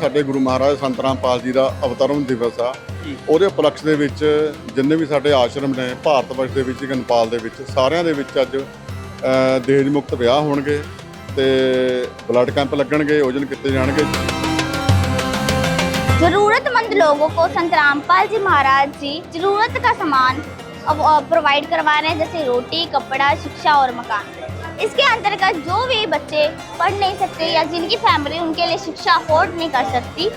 ਸਾਡੇ ਗੁਰੂ ਮਹਾਰਾਜ ਸੰਤ ਰਾਮਪਾਲ ਜੀ ਦਾ ਅਵਤਰਨ ਦਿਵਸ ਆ ਜੀ। ਉਹਦੇ ਉਪਲਕਸ਼ ਦੇ ਵਿੱਚ ਜਿੰਨੇ ਵੀ ਸਾਡੇ ਆਸ਼ਰਮ ਨੇ ਭਾਰਤ ਵਰਸ਼ ਦੇ ਵਿੱਚ ਨੇਪਾਲ ਦੇ ਵਿੱਚ ਸਾਰਿਆਂ ਦੇ ਵਿੱਚ ਅੱਜ ਅ, ਦਹੇਜ ਮੁਕਤ ਵਿਆਹ ਹੋਣਗੇ ਤੇ ਬਲੱਡ ਕੈਂਪ ਲੱਗਣਗੇ ਯੋਜਨ ਕੀਤੇ ਜਾਣਗੇ जरूरतमंद लोगों को संत रामपाल जी महाराज जी जरूरत का सामान प्रोवाइड करवा रहे हैं जैसे रोटी कपड़ा शिक्षा और मकान इसके अंतर्गत जो भी बच्चे पढ़ नहीं सकते या जिनकी फैमिली उनके लिए शिक्षा अफोर्ड नहीं कर सकती,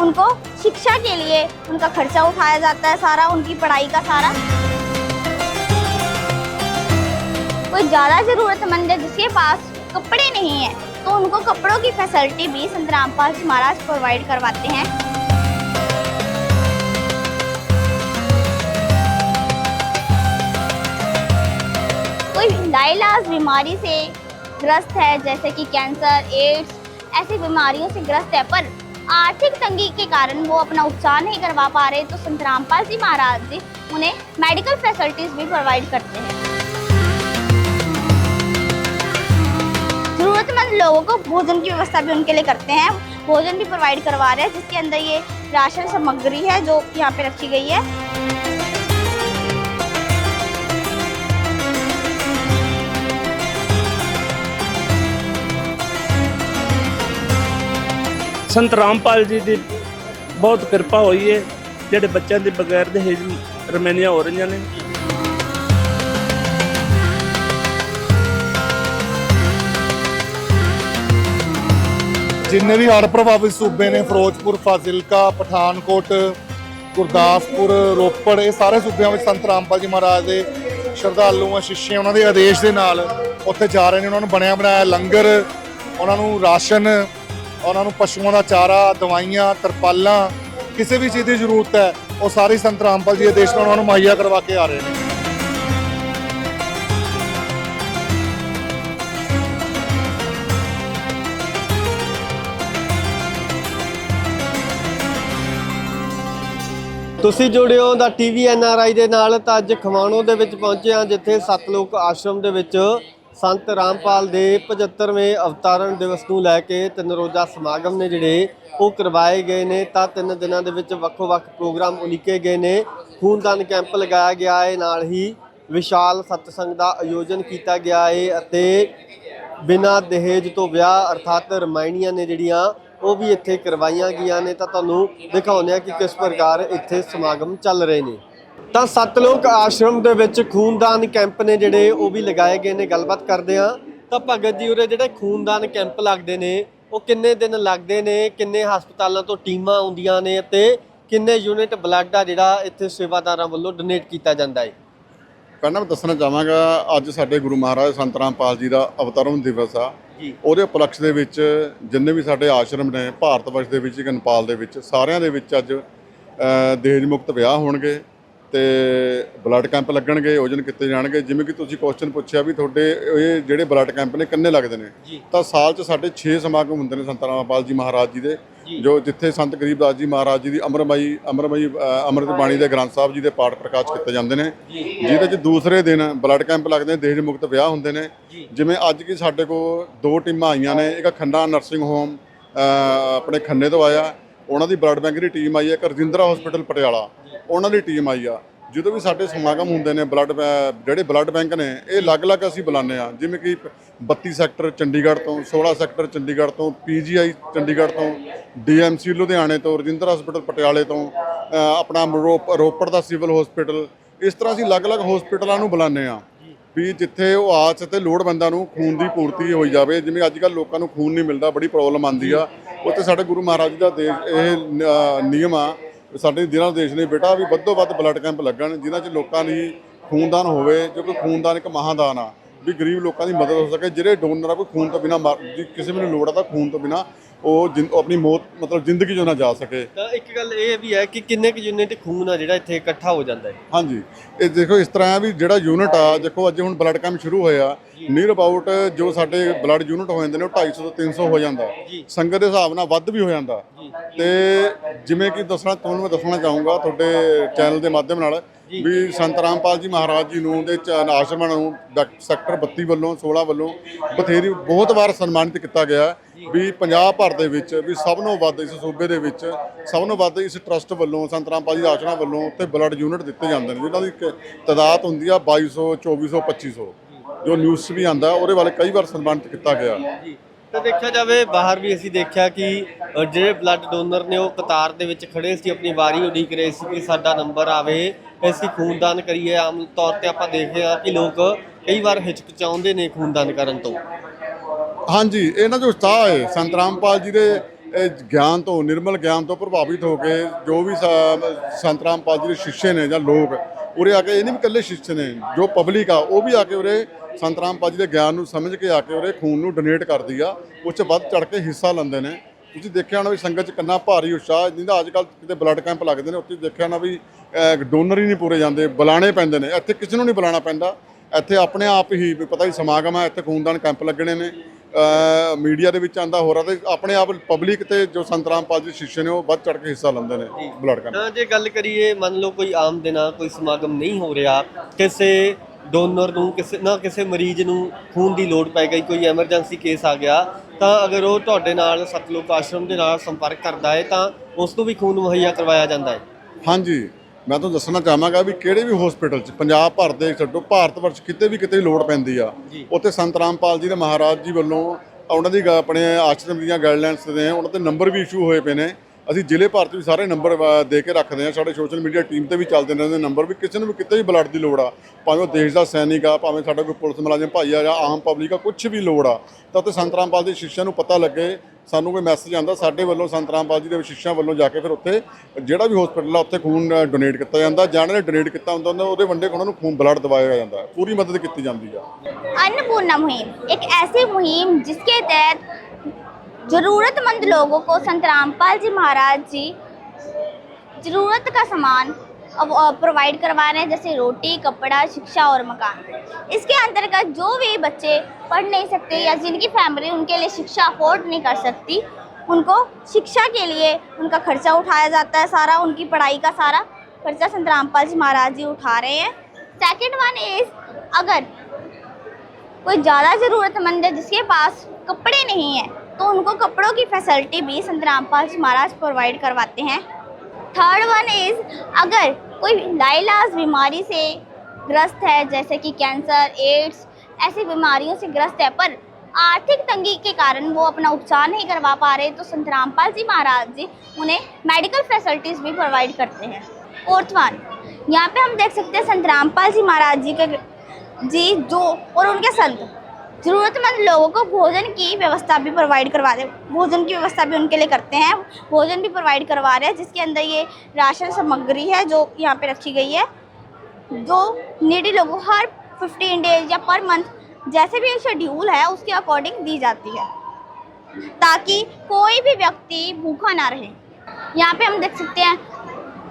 उनको शिक्षा के लिए उनका खर्चा उठाया जाता है सारा, उनकी पढ़ाई का सारा। कोई ज़्यादा ज़रूरतमंद है जिसके पास कपड़े नहीं है तो उनको कपड़ों की फैसिलिटी भी संत रामपाल जी महाराज प्रोवाइड करवाते हैं। लाइलाज बीमारी से ग्रस्त है, जैसे कि कैंसर, एड्स, ऐसी बीमारियों से ग्रस्त है, पर आर्थिक तंगी के कारण वो अपना उपचार नहीं करवा पा रहे तो संत रामपाल जी महाराज जी उन्हें मेडिकल फैसिलिटीज़ भी प्रोवाइड करते हैं। जरूरतमंद लोगों को भोजन की व्यवस्था भी उनके लिए करते हैं। भोजन भी प्रोवाइड करवा रहे हैं, जिसके अंदर ये राशन सामग्री है, जो यहाँ पे रखी गई है। ਸੰਤ ਰਾਮਪਾਲ ਜੀ ਦੀ ਬਹੁਤ ਕਿਰਪਾ ਹੋਈ ਹੈ ਜਿਹੜੇ ਬੱਚਿਆਂ ਦੇ ਬਗੈਰ ਦਹੇਜ ਹੇਜ ਰਮੈਨੀਆਂ ਹੋ ਰਹੀਆਂ ਨੇ। ਜਿੰਨੇ ਵੀ ਹੜ੍ਹ ਪ੍ਰਭਾਵਿਤ ਸੂਬੇ ਨੇ, ਫਿਰੋਜ਼ਪੁਰ, ਫਾਜ਼ਿਲਕਾ, ਪਠਾਨਕੋਟ, ਗੁਰਦਾਸਪੁਰ, ਰੋਪੜ, ਇਹ ਸਾਰੇ ਸੂਬਿਆਂ ਵਿੱਚ ਸੰਤ ਰਾਮਪਾਲ ਜੀ ਮਹਾਰਾਜ ਦੇ ਸ਼ਰਧਾਲੂਆਂ ਆ ਉਹਨਾਂ ਦੇ ਆਦੇਸ਼ ਦੇ ਨਾਲ ਉੱਥੇ ਜਾ ਰਹੇ ਨੇ, ਉਹਨਾਂ ਨੂੰ ਬਣਿਆ ਬਣਾਇਆ ਲੰਗਰ, ਉਹਨਾਂ ਨੂੰ ਰਾਸ਼ਨ ਉਹਨਾਂ ਨੂੰ ਪਸ਼ੂਆਂ ਦਾ ਚਾਰਾ, ਦਵਾਈਆਂ, ਤਰਪਾਲਾਂ, ਕਿਸੇ ਵੀ ਚੀਜ਼ ਦੀ ਜ਼ਰੂਰਤ ਹੈ, ਉਹ ਸਾਰੀ ਸੰਤ ਰਾਮਪਾਲ ਜੀ ਦੇ ਆਦੇਸ਼ ਨਾਲ ਉਹਨਾਂ ਨੂੰ ਮੁਹੱਈਆ ਕਰਵਾ ਕੇ ਆ ਰਹੇ ਨੇ। ਤੁਸੀਂ ਜੁੜੇ ਹੋ ਦਾ ਟੀਵੀ ਐਨਆਰਆਈ ਦੇ ਨਾਲ ਤਾਂ ਅੱਜ ਖਮਾਣੋ ਦੇ ਵਿੱਚ ਪਹੁੰਚੇ ਹਾਂ, ਜਿੱਥੇ ਸਤਲੋਕ ਆਸ਼ਰਮ ਦੇ ਵਿੱਚ ਸੰਤ ਰਾਮਪਾਲ ਦੇ 75ਵੇਂ ਅਵਤਾਰਨ ਦਿਵਸ ਨੂੰ ਲੈ ਕੇ ਤਿੰਨ ਰੋਜ਼ਾ ਸਮਾਗਮ ਨੇ ਜਿਹੜੇ ਉਹ ਕਰਵਾਏ ਗਏ ਨੇ। ਤਾਂ ਤਿੰਨ ਦਿਨਾਂ ਦੇ ਵਿੱਚ ਵੱਖੋ-ਵੱਖ ਪ੍ਰੋਗਰਾਮ ਉਲੀਕੇ ਗਏ ਨੇ। ਖੂਨਦਾਨ ਕੈਂਪ ਲਗਾਇਆ ਗਿਆ ਹੈ। ਨਾਲ ਹੀ ਵਿਸ਼ਾਲ ਸਤਸੰਗ ਦਾ ਆਯੋਜਨ ਕੀਤਾ ਗਿਆ ਹੈ ਅਤੇ ਬਿਨਾਂ ਦਹੇਜ ਤੋਂ ਵਿਆਹ ਅਰਥਾਤ ਰਮਾਇਣੀਆਂ ਨੇ ਜਿਹੜੀਆਂ ਉਹ ਵੀ ਇੱਥੇ ਕਰਵਾਈਆਂ ਗਈਆਂ ਨੇ। ਤਾਂ ਤੁਹਾਨੂੰ ਦਿਖਾਉਂਦੇ ਆ ਕਿ ਕਿਸ ਪ੍ਰਕਾਰ ਇੱਥੇ ਸਮਾਗਮ ਚੱਲ ਰਹੇ ਨੇ। ਤਾਂ ਸਤਲੋਕ ਆਸ਼ਰਮ ਦੇ ਵਿੱਚ ਖੂਨਦਾਨ ਕੈਂਪ ਨੇ ਜਿਹੜੇ ਉਹ ਵੀ ਲਗਾਏ ਗਏ ਨੇ ਗੱਲਬਾਤ ਕਰਦੇ ਆ ਤਾਂ ਭਗਤ ਜੀ ਉਰੇ ਜਿਹੜੇ ਖੂਨਦਾਨ ਕੈਂਪ ਲੱਗਦੇ ਨੇ ਉਹ ਕਿੰਨੇ ਦਿਨ ਲੱਗਦੇ ਨੇ ਕਿੰਨੇ ਹਸਪਤਾਲਾਂ ਤੋਂ ਟੀਮਾਂ ਆਉਂਦੀਆਂ ਨੇ ਅਤੇ ਕਿੰਨੇ ਯੂਨਿਟ ਬਲੱਡ ਆ ਜਿਹੜਾ ਇੱਥੇ ਸੇਵਾਦਾਰਾਂ ਵੱਲੋਂ ਡੋਨੇਟ ਕੀਤਾ ਜਾਂਦਾ ਹੈ? ਪਹਿਲਾਂ ਮੈਂ ਦੱਸਣਾ ਚਾਹਾਂਗਾ ਅੱਜ ਸਾਡੇ ਗੁਰੂ ਮਹਾਰਾਜ ਸੰਤ ਰਾਮਪਾਲ ਜੀ ਦਾ ਅਵਤਰਨ ਦਿਵਸ ਆ। ਉਹਦੇ ਉਪਲਕਸ਼ ਦੇ ਵਿੱਚ ਜਿੰਨੇ ਵੀ ਸਾਡੇ ਆਸ਼ਰਮ ਨੇ ਭਾਰਤ ਵਰਸ਼ ਦੇ ਵਿੱਚ ਕਿ ਨੇਪਾਲ ਦੇ ਵਿੱਚ ਸਾਰਿਆਂ ਦੇ ਵਿੱਚ ਅੱਜ ਅ, ਦਹੇਜ ਮੁਕਤ ਵਿਆਹ ਹੋਣਗੇ। ਤੇ ਬਲੱਡ ਕੈਂਪ ਲੱਗਣਗੇ ਯੋਜਨ ਕੀਤੇ ਜਾਣਗੇ। ਜਿਵੇਂ ਕਿ ਤੁਸੀਂ ਕੁਐਸਚਨ ਪੁੱਛਿਆ ਵੀ ਤੁਹਾਡੇ ਇਹ ਜਿਹੜੇ ਬਲੱਡ ਕੈਂਪ ਨੇ ਕਿੰਨੇ ਲੱਗਦੇ ਨੇ। ਤਾਂ ਸਾਲ 'ਚ ਸਾਡੇ 6 ਸਮਾਗਮ ਹੁੰਦੇ ਨੇ ਸੰਤ ਰਾਮਪਾਲ ਜੀ ਮਹਾਰਾਜ ਜੀ ਦੇ ਜੋ। ਜਿੱਥੇ ਸੰਤ ਗਰੀਬਦਾਸ ਜੀ ਮਹਾਰਾਜ ਜੀ ਦੀ ਅਮਰਮਈ ਅਮਰਮਈ ਅੰਮ੍ਰਿਤ ਬਾਣੀ ਦੇ ਗ੍ਰੰਥ ਸਾਹਿਬ ਜੀ ਦੇ ਪਾਠ ਪ੍ਰਕਾਸ਼ ਕੀਤੇ ਜਾਂਦੇ ਨੇ। ਜਿਹਦੇ 'ਚ ਦੂਸਰੇ ਦਿਨ ਬਲੱਡ ਕੈਂਪ ਲੱਗਦੇ ਨੇ ਦਹੇਜ ਮੁਕਤ ਵਿਆਹ ਹੁੰਦੇ ਨੇ। ਜਿਵੇਂ ਅੱਜ ਕੀ ਸਾਡੇ ਕੋਲ ਦੋ ਟੀਮਾਂ ਆਈਆਂ ਨੇ ਇੱਕ ਖੰਨਾ ਨਰਸਿੰਗ ਹੋਮ ਆਪਣੇ ਖੰਨੇ ਤੋਂ ਆਇਆ। ਉਹਨਾਂ ਦੀ ਬਲੱਡ ਬੈਂਕ ਦੀ ਟੀਮ ਆਈ ਹੈ ਇੱਕ ਰਜਿੰਦਰਾ ਹਸਪੀਟਲ ਪਟਿਆਲਾ। ਉਹਨਾਂ ਦੀ ਟੀਮ ਆਈ ਆ। ਜਦੋਂ ਵੀ ਸਾਡੇ ਸਮਾਗਮ ਹੁੰਦੇ ਨੇ ਬਲੱਡ ਜਿਹੜੇ ਬਲੱਡ ਬੈਂਕ ਨੇ, ਇਹ ਅਲੱਗ-ਅਲੱਗ ਅਸੀਂ ਬੁਲਾਉਂਦੇ ਆ ਜਿਵੇਂ ਕਿ 32 ਸੈਕਟਰ ਚੰਡੀਗੜ੍ਹ ਤੋਂ 16 ਸੈਕਟਰ ਚੰਡੀਗੜ੍ਹ ਤੋਂ ਪੀਜੀਆਈ ਚੰਡੀਗੜ੍ਹ ਤੋਂ ਡੀਐਮਸੀ ਲੁਧਿਆਣੇ ਤੋਂ, ਰਜਿੰਦਰ ਹਸਪੀਟਲ ਪਟਿਆਲੇ ਤੋਂ ਆਪਣਾ ਰੋਪ- ਰੋਪੜ ਦਾ ਸਿਵਲ ਹਸਪੀਟਲ ਇਸ ਤਰ੍ਹਾਂ ਅਸੀਂ ਅਲੱਗ-ਅਲੱਗ ਹਸਪੀਟਲਾਂ ਨੂੰ ਬੁਲਾਉਂਦੇ ਆ ਵੀ ਜਿੱਥੇ ਉਹ ਆਚ ਤੇ ਲੋੜਵੰਦਾਂ ਨੂੰ ਖੂਨ ਦੀ ਪੂਰਤੀ ਹੋਈ ਜਾਵੇ। ਜਿਵੇਂ ਅੱਜ ਕੱਲ੍ਹ ਲੋਕਾਂ ਨੂੰ ਖੂਨ ਨਹੀਂ ਮਿਲਦਾ, ਬੜੀ ਪ੍ਰੋਬਲਮ ਆਉਂਦੀ ਆ। ਉੱਥੇ ਸਾਡੇ ਗੁਰੂ ਮਹਾਰਾਜ ਜੀ ਦਾ ਦੇਸ਼ ਇਹ ਨ- ਨਿਯਮ ਆ ਸਾਡੇ ਦਿਨਾਂ ਦੇਸ਼ ਨੇ ਬੇਟਾ ਵੀ ਵੱਧੋ ਵੱਧ ਬਲੱਡ ਕੈਂਪ ਲੱਗਣ, ਜਿਨ੍ਹਾਂ 'ਚ ਲੋਕਾਂ ਲਈ ਖੂਨਦਾਨ ਹੋਵੇ, ਜੋ ਕਿ ਖੂਨਦਾਨ ਇੱਕ ਮਹਾਦਾਨ ਆ, ਵੀ ਗਰੀਬ ਲੋਕਾਂ ਦੀ ਮਦਦ ਹੋ ਸਕੇ, ਜਿਹੜੇ ਡੋਨਰ ਆ, ਕੋਈ ਖੂਨ ਤੋਂ ਬਿਨਾ ਕਿਸੇ ਵੀ ਨੂੰ ਲੋੜ ਆ ਤਾਂ ਖੂਨ ਤੋਂ ਬਿਨਾ ਉਹ ਜਿੰ- ਆਪਣੀ ਮੌਤ ਮਤਲਬ ਜ਼ਿੰਦਗੀ ਜੋ ਨਾ ਜਾ ਸਕੇ। ਤਾਂ ਇੱਕ ਗੱਲ ਇਹ ਵੀ ਹੈ ਕਿ ਕਿੰਨੇ ਕੁ ਯੂਨਿਟ ਖੂਨ ਆ ਜਿਹੜਾ ਇੱਥੇ ਇਕੱਠਾ ਹੋ ਜਾਂਦਾ ਹੈ? ਹਾਂਜੀ। ਇਹ ਦੇਖੋ ਇਸ ਤਰ੍ਹਾਂ ਵੀ ਜਿਹੜਾ ਯੂਨਿਟ ਆ ਦੇਖੋ ਅੱਜ ਹੁਣ ਬਲੱਡ ਕੈਂਪ ਸ਼ੁਰੂ ਹੋਇਆ। ਨੀਅਰ ਅਬਾਊਟ ਜੋ ਸਾਡੇ ਬਲੱਡ ਯੂਨਿਟ ਹੋ ਜਾਂਦੇ ਨੇ ਉਹ 250 ਤੋਂ 300 ਹੋ ਜਾਂਦਾ। ਸੰਗਤ ਦੇ ਹਿਸਾਬ ਨਾਲ ਵੱਧ ਵੀ ਹੋ ਜਾਂਦਾ। ਤੇ ਜਿਵੇਂ ਕਿ ਦੱਸਣਾ ਤੁਹਾਨੂੰ ਮੈਂ ਦੱਸਣਾ ਚਾਹੂੰਗਾ ਤੁਹਾਡੇ ਚੈਨਲ ਦੇ ਮਾਧਿਅਮ ਨਾਲ ਵੀ ਸੰਤ ਰਾਮਪਾਲ ਜੀ ਮਹਾਰਾਜ ਜੀ ਨੂੰ ਦੇ ਚ- ਆਸ਼ਰਮਾਂ ਨੂੰ ਸੈਕਟਰ 32 ਵੱਲੋਂ 16 ਵੱਲੋਂ ਬਥੇਰੀ ਬਹੁਤ ਵਾਰ ਸਨਮਾਨਿਤ ਕੀਤਾ ਗਿਆ ਵੀ ਪੰਜਾਬ ਭਰ ਦੇ ਵਿੱਚ ਵੀ ਸਭ ਨੂੰ ਵੱਧ ਇਸ ਸੂਬੇ ਦੇ ਵਿੱਚ ਸਭ ਨੂੰ ਵੱਧ ਇਸ ਟਰਸਟ ਵੱਲੋਂ ਸੰਤ ਰਾਮਪਾਲ ਜੀ ਆਸ਼ਰਮ ਵੱਲੋਂ ਉੱਥੇ ਬਲੱਡ ਯੂਨਿਟ ਦਿੱਤੇ ਜਾਂਦੇ ਨੇ ਜਿਨ੍ਹਾਂ ਦੀ ਤਾਦਾਦ ਹੁੰਦੀ ਆ 2200 2400 2500 ਜੋ ਨਿਊਜ਼ ਵੀ ਆਂਦਾ ਉਹਦੇ ਬਾਰੇ ਕਈ ਵਾਰ ਸਨਮਾਨਿਤ ਕੀਤਾ ਗਿਆ। ਤਾਂ ਦੇਖਿਆ ਜਾਵੇ ਬਾਹਰ ਵੀ ਅਸੀਂ ਦੇਖਿਆ ਕਿ ਅ, ਜਿਹੜੇ ਬਲੱਡ ਡੋਨਰ ਨੇ ਉਹ ਕਤਾਰ ਦੇ ਵਿੱਚ ਖੜੇ ਸੀ ਆਪਣੀ ਵਾਰੀ ਉਡੀਕ ਰਹੇ ਸੀ ਕਿ ਸਾਡਾ ਨੰਬਰ ਆਵੇ। ਅਸੀਂ ਖੂਨਦਾਨ ਕਰੀਏ। ਆਮ ਤੌਰ ਤੇ ਆਪਾਂ ਦੇਖਦੇ ਹਾਂ ਕਿ ਲੋਕ ਕਈ ਵਾਰ ਹਿਚਕਚਾਉਂਦੇ ਨੇ ਖੂਨਦਾਨ ਕਰਨ ਤੋਂ। ਹਾਂਜੀ ਇਹਨਾਂ ਜੋ ਉਤਸ਼ਾਹ ਹੈ ਸੰਤ ਰਾਮਪਾਲ ਜੀ ਦੇ ਇਹ ਗਿਆਨ ਤੋਂ ਨਿਰਮਲ ਗਿਆਨ ਤੋਂ ਪ੍ਰਭਾਵਿਤ ਹੋ ਕੇ ਜੋ ਵੀ ਸਾ- ਸੰਤ ਰਾਮਪਾਲ ਜੀ ਦੇ ਸ਼ਿష్ਯ ਨੇ ਜਾਂ ਲੋਕ ਉਰੇ ਆ ਕੇ ਇਹ ਨਹੀਂ ਵੀ ਇਕੱਲੇ ਸ਼ਿష్ਯ ਨੇ ਜੋ ਪਬਲਿਕ ਆ ਉਹ ਵੀ ਆ ਕੇ ਉਰੇ ਸੰਤ ਰਾਮਪਾਲ ਜੀ ਦੇ ਗਿਆਨ ਨੂੰ ਸਮਝ ਕੇ ਆ ਕੇ ਉਰੇ ਖੂਨ ਨੂੰ ਡੋਨੇਟ ਕਰਦੀ ਆ ਉਸ 'ਚ ਵੱਧ ਚੜ ਕੇ ਹਿੱਸਾ ਲੈਂਦੇ ਨੇ। ਤੁਸੀਂ ਦੇਖਿਆ ਹੋਣਾ ਵੀ ਸੰਗਤ 'ਚ ਕਿੰਨਾ ਭਾਰੀ ਉਤਸ਼ਾਹ ਜਿੰਦਾ ਅੱਜ ਕੱਲ੍ਹ ਕਿਤੇ ਬਲੱਡ ਕੈਂਪ ਲੱਗਦੇ ਨੇ ਉੱਥੇ ਦੇਖਿਆ ਹੋਣਾ ਵੀ ਡੋਨਰ ਹੀ ਨਹੀਂ ਪੂਰੇ ਜਾਂਦੇ ਬੁਲਾਣੇ ਪੈਂਦੇ ਨੇ। ਇੱਥੇ ਕਿਸੇ ਨੂੰ ਨਹੀਂ ਬੁਲਾਉਣਾ ਪੈਂਦਾ। ਇੱਥੇ ਆਪਣੇ ਆਪ ਹੀ ਪਤਾ ਹੀ ਸਮਾਗਮ ਹੈ ਇੱਥੇ ਖੂਨਦਾਨ ਕੈਂਪ ਲੱਗਣੇ ਨੇ। ਮੀਡੀਆ ਦੇ ਵਿੱਚ ਆਂਦਾ ਹੋ ਰਿਹਾ ਤੇ ਆਪਣੇ ਆਪ ਪਬਲਿਕ ਤੇ ਜੋ ਸੰਤ ਰਾਮਪਾਲ ਜੀ ਸ਼ਿష్য ਨੇ ਉਹ ਵੱਧ ਚੜ ਕੇ ਹਿੱਸਾ ਲੈਂਦੇ ਨੇ ਬਲੱਡ ਕੈਂਪ ਜੇ ਗੱਲ ਕਰੀਏ ਮੰਨ ਲਓ ਕੋਈ ਆਮ ਦਿਨਾਂ ਕੋਈ ਸਮਾਗਮ ਨਹੀਂ ਹੋ ਰਿਹਾ ਕਿਸੇ ਡੋਨਰ ਨੂੰ ਕਿਸੇ ਨਾ ਕਿਸੇ ਮਰੀਜ਼ ਨੂੰ ਖੂਨ ਦੀ ਲੋੜ ਪੈ ਗਈ ਕੋਈ ਐਮਰਜੈਂਸੀ ਕੇਸ ਆ ਗਿਆ ਤਾਂ ਅਗਰ ਉਹ ਤੁਹਾਡੇ ਨਾਲ ਸਤਲੋਕ ਆਸ਼ਰਮ ਦੇ ਨਾਲ ਸੰਪਰਕ ਕਰਦਾ ਹੈ ਤਾਂ ਉਸ ਨੂੰ ਵੀ ਖੂਨ ਮੁਹੱਈਆ ਕਰਵਾਇਆ ਜਾਂਦਾ ਹੈ। ਹਾਂਜੀ ਮੈਂ ਤੁਹਾਨੂੰ ਦੱਸਣਾ ਚਾਹਾਂਗਾ ਵੀ ਕਿਹੜੇ ਵੀ ਹਸਪੀਟਲ 'ਚ ਪੰਜਾਬ ਭਰ ਦੇ ਛੱਡੋ ਭਾਰਤ ਵਰਸ਼ ਕਿਤੇ ਵੀ ਕਿਤੇ ਲੋੜ ਪੈਂਦੀ ਆ। ਉੱਥੇ ਸੰਤ ਰਾਮਪਾਲ ਜੀ ਦੇ ਮਹਾਰਾਜ ਜੀ ਵੱਲੋਂ ਉਹਨਾਂ ਦੀ ਆਪਣੇ ਆਸ਼ਰਮ ਦੀਆਂ ਗਾਈਡਲਾਈਨਸ ਨੇ ਉਹਨਾਂ ਦੇ ਨੰਬਰ ਵੀ ਇਸ਼ੂ ਹੋਏ ਪਏ ਨੇ। ਅਸੀਂ ਜ਼ਿਲ੍ਹੇ ਭਰ 'ਚ ਵੀ ਸਾਰੇ ਨੰਬਰ ਦੇ ਕੇ ਰੱਖਦੇ ਹਾਂ। ਸਾਡੇ ਸੋਸ਼ਲ ਮੀਡੀਆ ਟੀਮ ਤੇ ਵੀ ਚੱਲਦੇ ਨੇ ਨੰਬਰ। ਵੀ ਕਿਸੇ ਨੂੰ ਵੀ ਕਿਤੇ ਵੀ ਬਲੱਡ ਦੀ ਲੋੜ ਆ, ਭਾਵੇਂ ਉਹ ਦੇਸ਼ ਦਾ ਸੈਨਿਕ ਆ, ਭਾਵੇਂ ਸਾਡਾ ਕੋਈ ਪੁਲਿਸ ਮੁਲਾਜ਼ਮ ਭਾਈ ਆ ਜਾਂ ਆਮ ਪਬਲਿਕ ਆ ਕੁਝ ਵੀ ਲੋੜ ਆ, ਤਾਂ ਤੇ ਸੰਤਰਾਮਪਾਲ ਦੀ ਸ਼ਿਕਸ਼ਾ ਨੂੰ ਪਤਾ ਲੱਗੇ, ਸਾਨੂੰ ਕੋਈ ਮੈਸੇਜ ਆਂਦਾ ਸਾਡੇ ਵੱਲੋਂ ਸੰਤਰਾਮਪਾਲ ਜੀ ਦੇ ਵਿਸ਼ੇਸ਼ਾਂ ਵੱਲੋਂ ਜਾ ਕੇ ਫਿਰ ਉੱਥੇ ਜਿਹੜਾ ਵੀ ਹਸਪੀਟਲ ਆ, ਉੱਥੇ ਖੂਨ ਡੋਨੇਟ ਕੀਤਾ ਜਾਂਦਾ। ਜਾਂ ਨੇ ਡੋਨੇਟ ਕੀਤਾ ਹੁੰਦਾ ਉਹਨਾਂ ਉਹਦੇ ਵੰਡੇ ਉਹਨਾਂ ਨੂੰ ਖੂਨ ਬਲੱਡ ਦਵਾਇਆ ਜਾਂਦਾ। ਪੂਰੀ ਮਦਦ ਕੀਤੀ ਜਾਂਦੀ ਆ। अन्नपूर्णा मुहिम एक ऐसी मुहिम जिसके तहत ज़रूरतमंद लोगों को संत रामपाल जी महाराज जी ज़रूरत का सामान प्रोवाइड करवा रहे हैं, जैसे रोटी, कपड़ा, शिक्षा और मकान। इसके अंतर्गत जो भी बच्चे पढ़ नहीं सकते या जिनकी फैमिली उनके लिए शिक्षा अफोर्ड नहीं कर सकती, उनको शिक्षा के लिए उनका खर्चा उठाया जाता है सारा, उनकी पढ़ाई का सारा खर्चा संत रामपाल जी महाराज जी उठा रहे हैं। सेकेंड वन इज़ अगर कोई ज़्यादा ज़रूरतमंद है जिसके पास कपड़े नहीं हैं तो उनको कपड़ों की फैसिलिटी भी संत रामपाल महाराज प्रोवाइड करवाते हैं। थर्ड वन इज़ अगर कोई लाइलाज बीमारी से ग्रस्त है, जैसे कि कैंसर एड्स ऐसी बीमारियों से ग्रस्त है, पर आर्थिक तंगी के कारण वो अपना उपचार नहीं करवा पा रहे तो संत रामपाल जी महाराज जी उन्हें मेडिकल फैसिलिटीज़ भी प्रोवाइड करते हैं। फोर्थ वन यहाँ पे हम देख सकते हैं संत रामपाल जी महाराज जी के जी, जो और उनके संत। ज़रूरतमंद लोगों को भोजन की व्यवस्था भी प्रोवाइड करवा रहे भोजन की व्यवस्था भी उनके लिए करते हैं। भोजन भी प्रोवाइड करवा रहे हैं, जिसके अंदर ये राशन सामग्री है, जो यहाँ पे रखी गई है। जो नीडी लोगों हर 15 डेज़ या पर मंथ जैसे भी शेड्यूल है, उसके अकॉर्डिंग दी जाती है। ताकि कोई भी व्यक्ति भूखा ना रहे। यहाँ पे हम देख सकते हैं,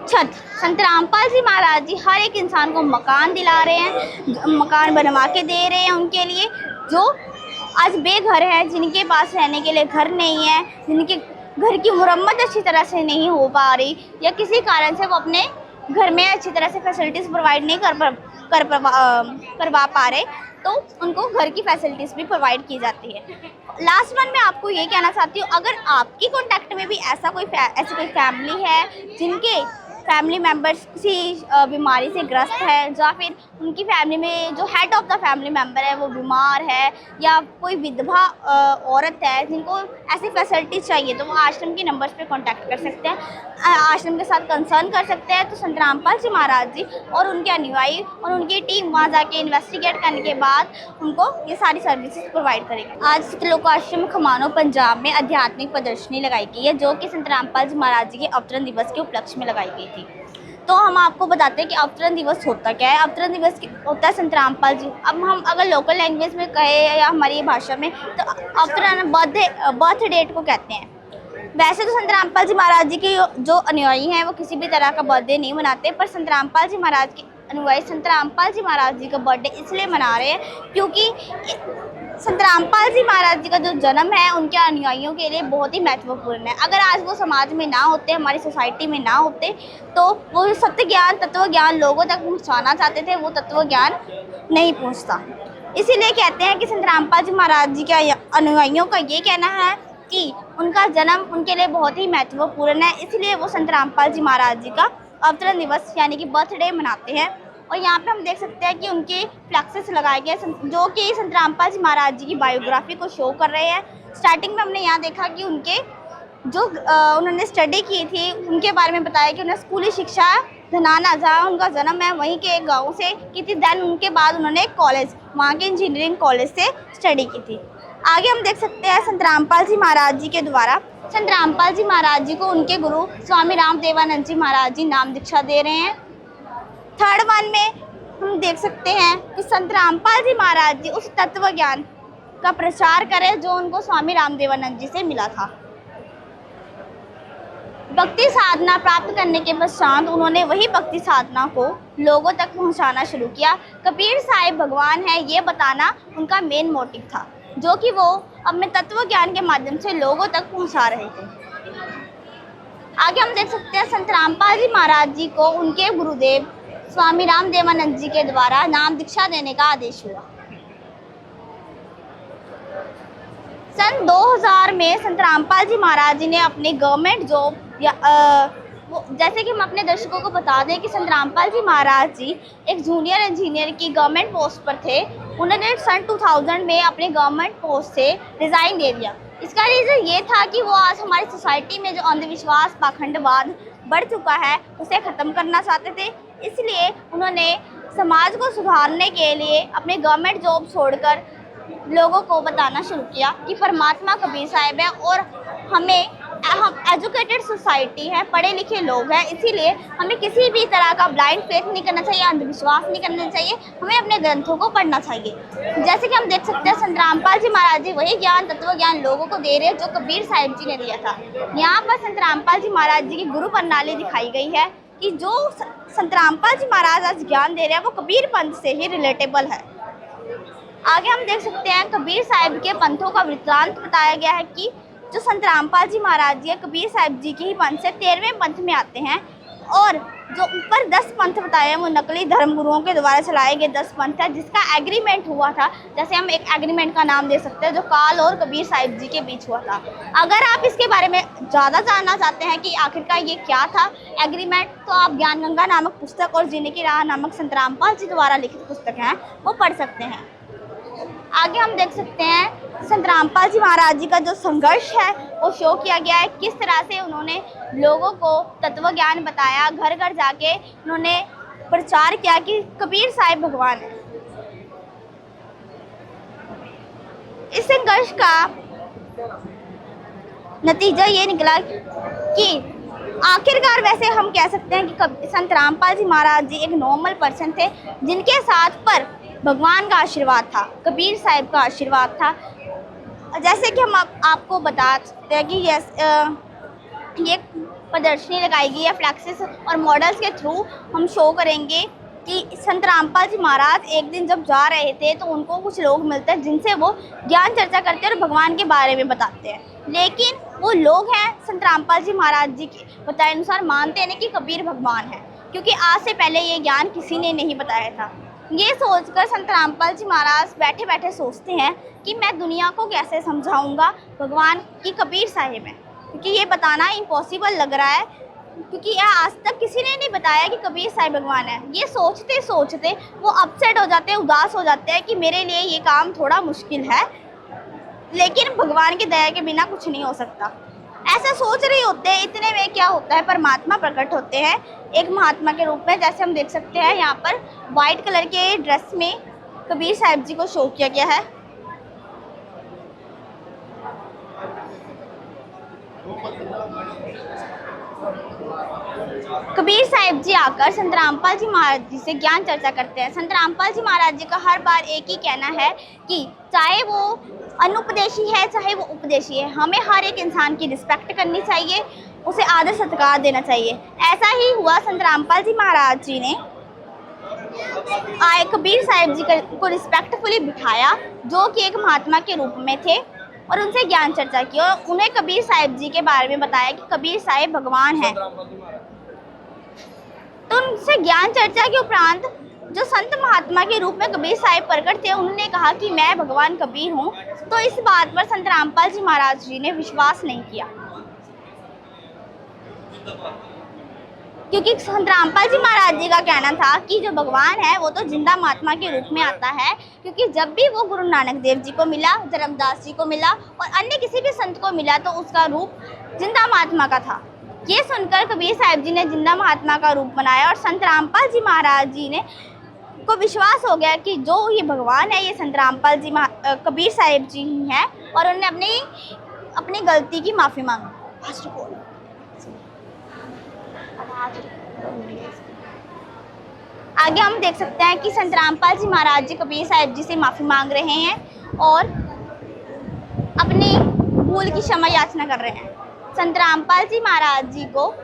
छत। संत रामपाल जी महाराज जी हर एक इंसान को मकान दिला रहे हैं, मकान बनवा के दे रहे हैं उनके लिए। जो आज बेघर है, जिनके पास रहने के लिए घर नहीं है, जिनके घर की मुरम्मत अच्छी तरह से नहीं हो पा रही, या किसी कारण से वो अपने घर में अच्छी तरह से फैसिलिटीज़ प्रोवाइड नहीं कर कर करवा पा रहे तो उनको घर की फैसिलिटीज़ भी प्रोवाइड की जाती है। लास्ट वन मैं आपको ये कहना चाहती हूँ, अगर आपकी कॉन्टैक्ट में भी ऐसा कोई ऐसी कोई फैमिली है, जिनके फैमिली मेंबर्स किसी बीमारी से ग्रस्त है, या फिर उनकी फैमिली में जो head of the family member है, वो बीमार है, या कोई विधवा औरत है, जिनको ऐसी फैसिलिटीज़ चाहिए तो वो आश्रम के नंबर्स पे कांटेक्ट कर सकते हैं। आश्रम के साथ कंसर्न कर सकते हैं तो संत रामपाल जी महाराज जी और उनके अनुयायी और उनकी टीम वहाँ जाके इन्वेस्टिगेट करने के बाद उनको ये सारी सर्विसेज़ प्रोवाइड करेगी। आज सतलोक आश्रम खमानो, पंजाब में आध्यात्मिक प्रदर्शनी लगाई गई है, जो कि संत रामपाल जी महाराज जी के अवतरण दिवस के उपलक्ष्य में लगाई गई थी। तो हम आपको बताते हैं कि अवतरण दिवस होता क्या है। अवतरण दिवस होता है संत रामपाल जी। अब हम अगर लोकल लैंग्वेज में कहे या हमारी भाषा में तो अवतरण बर्थडे बर्थ डेट को कहते हैं। वैसे तो संत रामपाल जी महाराज जी के जो अनुयायी हैं, वो किसी भी तरह का बर्थडे नहीं मनाते, पर संत रामपाल जी महाराज के अनुयायी संत रामपाल जी महाराज जी का बर्थडे इसलिए मना रहे हैं क्योंकि संत रामपाल जी महाराज जी का जो जन्म है, उनके अनुयायियों के लिए बहुत ही महत्वपूर्ण है। अगर आज वो समाज में ना होते, हमारी सोसाइटी में ना होते तो वो सत्य ज्ञान तत्व ज्ञान लोगों तक पहुँचाना चाहते थे, वो तत्व ज्ञान नहीं पहुँचता। इसीलिए कहते हैं कि संत रामपाल जी महाराज जी के अनुयायियों का ये कहना है कि उनका जन्म उनके लिए बहुत ही महत्वपूर्ण है। इसलिए वो संत रामपाल जी महाराज जी का अवतरण दिवस, यानी कि बर्थडे मनाते हैं। और यहाँ पे हम देख सकते हैं कि उनके फ्लैक्सेस लगाए गए जो कि संत रामपाल जी महाराज जी की बायोग्राफी को शो कर रहे हैं। स्टार्टिंग में हमने यहाँ देखा कि उनके जो उन्होंने स्टडी की थी, उनके बारे में बताया कि उन्हें स्कूली शिक्षा, धनाना जहाँ उनका जन्म है वहीं के एक गाँव से की थी। देन उनके बाद उन्होंने एक कॉलेज वहाँ के इंजीनियरिंग कॉलेज से स्टडी की थी। आगे हम देख सकते हैं संत रामपाल जी महाराज जी के द्वारा। संत रामपाल जी महाराज जी को उनके गुरु स्वामी राम देवानंद जी महाराज जी नाम दीक्षा दे रहे हैं। थर्ड वन में हम देख सकते हैं कि संत रामपाल जी महाराज जी उस तत्व ज्ञान का प्रचार करें जो उनको स्वामी रामदेवानंद जी से मिला था। भक्ति साधना प्राप्त करने के पश्चात उन्होंने वही भक्ति साधना को लोगों तक पहुंचाना शुरू किया। कबीर साहिब भगवान है, ये बताना उनका मेन मोटिव था, जो कि वो अपने तत्व ज्ञान के माध्यम से लोगों तक पहुँचा रहे थे। आगे हम देख सकते हैं, संत रामपाल जी महाराज जी को उनके गुरुदेव स्वामी राम देवानंद जी के द्वारा नाम दीक्षा देने का आदेश हुआ। सन 2000 में संत रामपाल जी महाराज जी ने अपनी गवर्नमेंट जॉब वो- जैसे कि हम अपने दर्शकों को बता दें कि संत रामपाल जी महाराज जी एक जूनियर इंजीनियर की गवर्नमेंट पोस्ट पर थे। उन्होंने सन 2000 में अपने गवर्नमेंट पोस्ट से रिज़ाइन दे दिया इसका रीज़न ये था कि वो आज हमारी सोसाइटी में जो अंधविश्वास पाखंडवाद बढ़ चुका है, उसे ख़त्म करना चाहते थे। इसलिए उन्होंने समाज को सुधारने के लिए अपने गवर्नमेंट जॉब छोड़कर लोगों को बताना शुरू किया कि परमात्मा कबीर साहिब है और हमें, हम एजुकेटेड सोसाइटी है पढ़े लिखे लोग हैं, इसीलिए हमें किसी भी तरह का ब्लाइंड फेथ नहीं करना चाहिए, अंधविश्वास नहीं करना चाहिए, हमें अपने ग्रंथों को पढ़ना चाहिए। जैसे कि हम देख सकते हैं, संत रामपाल जी महाराज जी वही ज्ञान तत्व ज्ञान लोगों को दे रहे हैं जो कबीर साहिब जी ने दिया था। यहाँ पर संत रामपाल जी महाराज जी की गुरु प्रणाली दिखाई गई है। कि जो संत रामपाल जी महाराज आज ज्ञान दे रहे हैं, वो कबीर पंथ से ही रिलेटेबल है। आगे हम देख सकते हैं, कबीर साहिब के पंथों का वृत्तांत बताया गया है कि जो संत रामपाल जी महाराज जी है, कबीर साहिब जी के ही पंथ से तेरहवें पंथ में आते हैं और जो ऊपर दस पंथ बताए हैं, वो नकली धर्म गुरुओं के द्वारा चलाए गए दस पंथ है, जिसका एग्रीमेंट हुआ था। जैसे हम एक एग्रीमेंट का नाम दे सकते हैं, जो काल और कबीर साहिब जी के बीच हुआ था। अगर आप इसके बारे में ज़्यादा जानना चाहते हैं कि आखिरकार ये क्या था एग्रीमेंट तो आप ज्ञान गंगा नामक पुस्तक और जीने की राह नामक संत रामपाल जी द्वारा लिखित पुस्तक हैं, वो पढ़ सकते हैं। आगे हम देख सकते हैं संत रामपाल जी महाराज जी का जो संघर्ष है, वो शो किया गया है, किस तरह से उन्होंने लोगों को तत्व ज्ञान बताया। घर घर जाके उन्होंने प्रचार किया कि कबीर साहिब भगवान है। इस संघर्ष का नतीजा ये निकला कि आखिरकार वैसे हम कह सकते हैं कि संत रामपाल जी महाराज जी एक नॉर्मल पर्सन थे जिनके साथ पर भगवान का आशीर्वाद था कबीर साहिब का आशीर्वाद था। जैसे कि हम आप, आपको बता सकते हैं कि यस ये प्रदर्शनी लगाई गई है फ्लैक्सेस और मॉडल्स के थ्रू हम शो करेंगे कि संत रामपाल जी महाराज एक दिन जब जा रहे थे तो उनको कुछ लोग मिलते हैं जिनसे वो ज्ञान चर्चा करते हैं और भगवान के बारे में बताते हैं। लेकिन वो लोग हैं संत रामपाल जी महाराज जी के। बताए अनुसार मानते हैं कि कबीर भगवान है, क्योंकि आज से पहले ये ज्ञान किसी ने नहीं बताया था। ये सोचकर संत रामपाल जी महाराज बैठे बैठे सोचते हैं कि मैं दुनिया को कैसे समझाऊँगा? भगवान की कबीर साहिब है। क्योंकि ये बताना इम्पॉसिबल लग रहा है। क्योंकि यह आज तक किसी ने नहीं बताया कि कबीर साहिब भगवान है। ये सोचते सोचते वो अपसेट हो जाते हैं, उदास हो जाते हैं कि मेरे लिए ये काम थोड़ा मुश्किल है। लेकिन भगवान की दया के बिना कुछ नहीं हो सकता। ऐसा सोच रहे होते हैं, इतने में क्या होता है, परमात्मा प्रकट होते हैं। एक महात्मा के रूप में जैसे हम देख सकते हैं, यहाँ पर वाइट कलर के ड्रेस में कबीर साहिब जी को शो किया गया है। कबीर साहिब जी आकर संत रामपाल जी महाराज जी से ज्ञान चर्चा करते हैं। संत रामपाल जी महाराज जी का हर बार एक ही कहना है कि चाहे वो अनुपदेशी है, चाहे वो उपदेशी है, हमें हर एक इंसान की रिस्पेक्ट करनी चाहिए, उसे आदर सत्कार देना चाहिए। ऐसा ही हुआ संत रामपाल जी महाराज जी ने। आए कबीर साहिब जी को रिस्पेक्टफुली बिठाया, जो कि एक महात्मा के रूप में थे, और उनसे ज्ञान चर्चा की और उन्हें कबीर साहिब जी के बारे में बताया कि कबीर साहिब भगवान हैं। तो उनसे ज्ञान चर्चा के उपरांत जो संत महात्मा के रूप में कबीर साहिब प्रकट थे, उन्होंने कहा कि मैं भगवान कबीर हूँ तो इस बात पर संत रामपाल जी महाराज जी ने विश्वास नहीं किया। क्योंकि संत रामपाल जी महाराज जी का कहना था कि जो भगवान है, वो तो ज़िंदा महात्मा के रूप में आता है, क्योंकि जब भी वो गुरु नानक देव जी को मिला, धर्मदास जी को मिला और अन्य किसी भी संत को मिला तो उसका रूप ज़िंदा महात्मा का था। ये सुनकर कबीर साहिब जी ने ज़िंदा महात्मा का रूप बनाया और संत रामपाल जी महाराज जी ने को विश्वास हो गया कि जो ये भगवान है ये संत रामपाल जी कबीर साहिब जी ही हैं और उन्होंने अपनी अपनी गलती की माफ़ी मांगी। आगे हम देख सकते हैं कि संत रामपाल जी महाराज जी कबीर साहिब जी से माफ़ी मांग रहे हैं और अपनी भूल की क्षमा याचना कर रहे हैं। संत रामपाल जी महाराज जी को।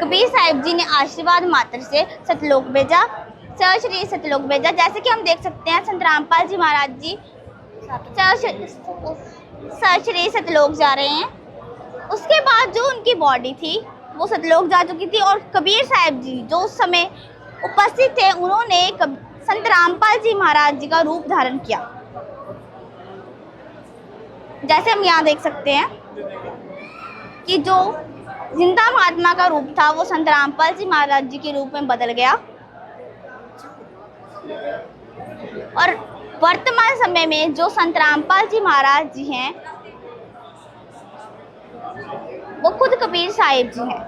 कबीर साहिब जी ने आशीर्वाद मात्र से सतलोक भेजा। सर श्री सतलोक भेजा। जैसे कि हम देख सकते हैं, संत रामपाल जी महाराज जी सर श्री- सतलोक जा रहे हैं। उसके बाद जो उनकी बॉडी थी, वो सतलोक जा चुकी थी और कबीर साहिब जी जो उस समय उपस्थित थे, उन्होंने संत रामपाल जी महाराज जी का रूप धारण किया। जैसे हम यहाँ देख सकते हैं कि जो ज़िंदा महात्मा का रूप था, वो संत रामपाल जी महाराज जी के रूप में बदल गया। और वर्तमान समय में जो संत रामपाल जी महाराज जी हैं, वो खुद कबीर साहिब जी हैं।